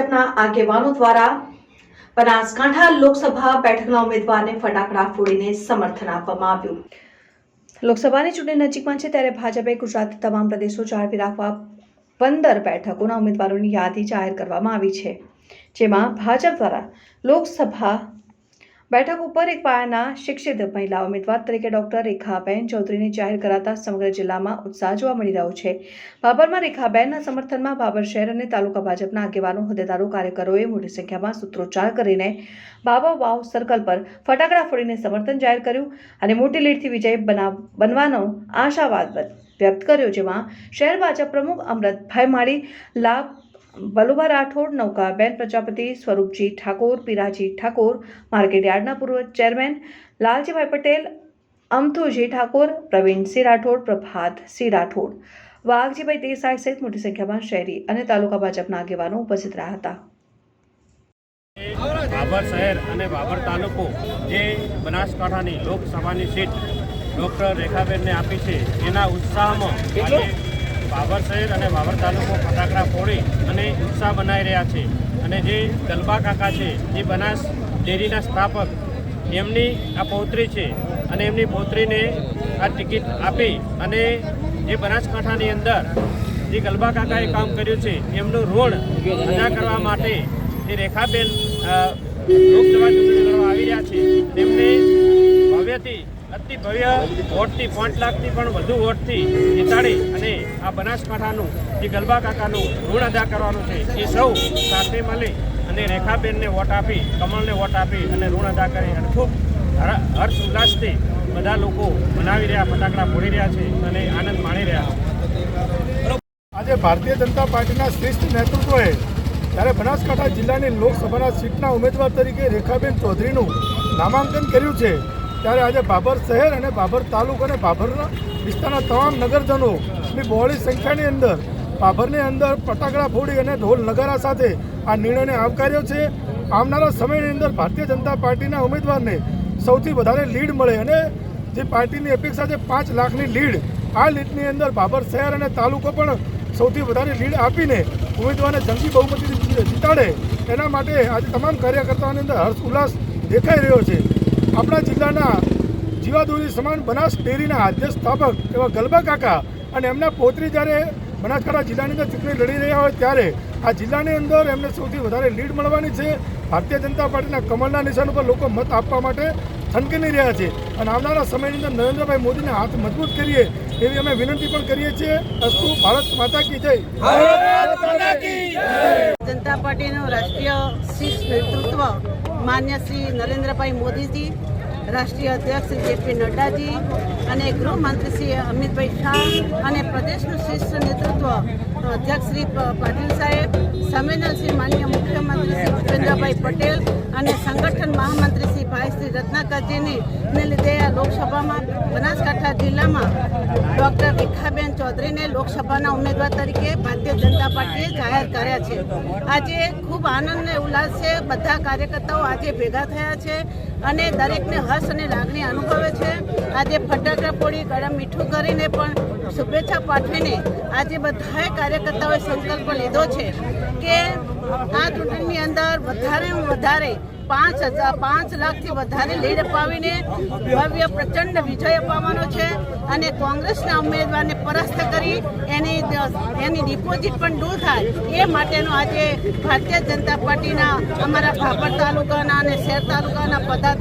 ભાજપના આગેવાનો દ્વારા બનાસકાંઠા લોકસભા બેઠકના ઉમેદવારને ફટાકડા ફોડીને સમર્થન આપવામાં આવ્યું. લોકસભાની ચૂંટણી નજીકમાં છે ત્યારે ભાજપે ગુજરાત તમામ પ્રદેશો જાળવી રાખવા પંદર બેઠકોના ઉમેદવારોની યાદી જાહેર કરવામાં આવી છે, જેમાં ભાજપ દ્વારા લોકસભા બેઠક ઉપર એક પાયાના શિક્ષિત મહિલા ઉમેદવાર તરીકે ડોક્ટર રેખાબેન ચૌધરીને જાહેર કરાતા સમગ્ર જિલ્લામાં ઉત્સાહ જોવા મળી રહ્યો છે. બાબરમાં રેખાબેનના સમર્થનમાં બાબર શહેર અને તાલુકા ભાજપના આગેવાનો, હોદ્દેદારો, કાર્યકરોએ મોટી સંખ્યામાં સૂત્રોચ્ચાર કરીને બાબા વાવ સર્કલ પર ફટાકડા ફોડીને સમર્થન જાહેર કર્યું અને મોટી લીડથી વિજય બનાવ બનવાનો આશાવાદ વ્યક્ત કર્યો, જેમાં શહેર ભાજપ પ્રમુખ અમૃતભાઈ માળી, લાભ બલુભા રાઠોડ નૌકાબેન પ્રજાપતિ સ્વરૂપજી ઠાકોર પીરાજી ઠાકોર માર્કેટ યાર્ડના પૂર્વ ચેરમેન લાલજીભાઈ પટેલ અમથુજી ઠાકોર પ્રવીણસિંહ રાઠોડ પ્રભાતસિંહ રાઠોડ. વાઘજીભાઈ દેસાઈ સહિત મોટી સંખ્યામાં શહેરી અને તાલુકા ભાજપના આગેવાનો ઉપસ્થિત રહ્યા હતા. બાબર શહેર અને બાબર તાલુકો જે બનાસકાંઠાની લોકસભાની સીટ ડૉક્ટર રેખાબેનને આપી છે એના ઉત્સાહમાં બાબર શહેર અને બાબર તાલુકો ફટાકડા ફોડી અને ઉત્સાહ બનાવી રહ્યા છે. અને જે ગલબા કાકા છે, જે બનાસ ડેરીના સ્થાપક, એમની આ પૌત્રી છે અને એમની પૌત્રીને આ ટિકિટ આપી અને જે બનાસકાંઠાની અંદર જે ગલબા કાકાએ કામ કર્યું છે, એમનું ઋણ અદા કરવા માટે જે રેખાબેન લોકસભા ચૂંટણી લડવા આવી રહ્યા છે, તેમને ભવ્યથી અતિ ભવ્ય વોટથી પાંચ લાખથી પણ વધુ વોટથી જીતાડી અને આ બનાસકાંઠાનું, જે ગલબા કાકાનું ઋણ અદા કરવાનું છે, એ સૌ સાથે મળી અને રેખાબેનને વોટ આપી કમળને વોટ આપી અને ઋણ અદા કરી અને ખૂબ હર- હર્ષ ઉલ્લાસથી બધા લોકો મનાવી રહ્યા, ફટાકડા ફોડી રહ્યા છે અને આનંદ માણી રહ્યા આજે ભારતીય જનતા પાર્ટીના શ્રેષ્ઠ નેતૃત્વએ જ્યારે બનાસકાંઠા જિલ્લાની લોકસભાના સીટના ઉમેદવાર તરીકે રેખાબેન ચૌધરીનું નામાંકન કર્યું છે ત્યારે આજે બાબર શહેર અને બાબર તાલુકો અને બાબરના વિસ્તારના તમામ નગરજનોની બહોળી સંખ્યાની અંદર, બાબરની અંદર ફટાકડા ફોડી અને ઢોલ નગારા સાથે આ નિર્ણયને આવકાર્યો છે. આવનારા સમયની અંદર ભારતીય જનતા પાર્ટીના ઉમેદવારને સૌથી વધારે લીડ મળે અને જે પાર્ટીની અપેક્ષા છે પાંચ લાખની લીડ, આ લીડની અંદર બાબર શહેર અને તાલુકો પણ સૌથી વધારે લીડ આપીને ઉમેદવારને જંગી બહુમતી જીતાડે. એના માટે આજે તમામ કાર્યકર્તાઓની અંદર હર્ષ ઉલ્લાસ દેખાઈ રહ્યો છે. આપણા જિલ્લાના જીવાદોરી સમાન બનાસ ડેરીના આદ્ય સ્થાપક એવા ગલબા કાકા અને એમના પૌત્રી જ્યારે બનાસકાંઠા જિલ્લાની અંદર ચૂંટણી લડી રહ્યા હોય ત્યારે આ જિલ્લાની અંદર એમને સૌથી વધારે લીડ મળવાની છે. ભારતીય જનતા પાર્ટીના કમળના નિશાન ઉપર લોકો મત આપવા માટે થનકની રહ્યા છે. અને આવનારા સમયની અંદર નરેન્દ્રભાઈ મોદીને હાથ મજબૂત કરીએ એવી અમે વિનંતી પણ કરીએ છીએ. અસ્તુ ભારત માતા કી જય. જનતા પાર્ટીનું રાષ્ટ્રીય શીર્ષ નેતૃત્વ માન્ય શ્રી નરેન્દ્રભાઈ મોદીજી, રાષ્ટ્રીય અધ્યક્ષ શ્રી જેપી નડ્ડાજી અને ગૃહમંત્રી શ્રી અમિતભાઈ શાહ અને પ્રદેશનું શ્રેષ્ઠ નેતૃત્વ અધ્યક્ષ શ્રી પાટીલ સાહેબ સંવેદનશીલ માન્ય મુખ્યમંત્રી શ્રી ભૂપેન્દ્રભાઈ પટેલ અને સંગઠન મહામંત્રી શ્રી શ્રી રત્નાકરજીની ને લીધે આ લોકસભામાં બનાસકાંઠા જિલ્લામાં ડૉક્ટર ભીખાબેન ચૌધરીને લોકસભાના ઉમેદવાર તરીકે ભારતીય જનતા પાર્ટીએ જાહેર કર્યા છે. આજે ખૂબ આનંદ ને ઉલ્લાસ છે. બધા કાર્યકર્તાઓ આજે ભેગા થયા છે અને દરેકને હર્ષ અને લાગણી અનુભવે છે. આજે ફટાકડા પોળી ગરમ મીઠું કરીને પણ શુભેચ્છા પાઠવીને આજે બધાએ કાર્યકર્તાઓએ સંકલ્પ લીધો છે કે આ ચૂંટણીની અંદર વધારે વધારે પાંચ હજાર, પાંચ લાખથી વધારે લીડ અપાવીને ભવ્ય પ્રચંડ વિજય અપાવવાનો છે અને કોંગ્રેસના ઉમેદવારને પરાસ્ત કરી એની એની ડિપોઝિટ પણ દૂર થાય એ માટેનો આજે ભારતીય જનતા પાર્ટીના અમારા ભાપર તાલુકાના અને શહેર તાલુકાના પદાધિકારી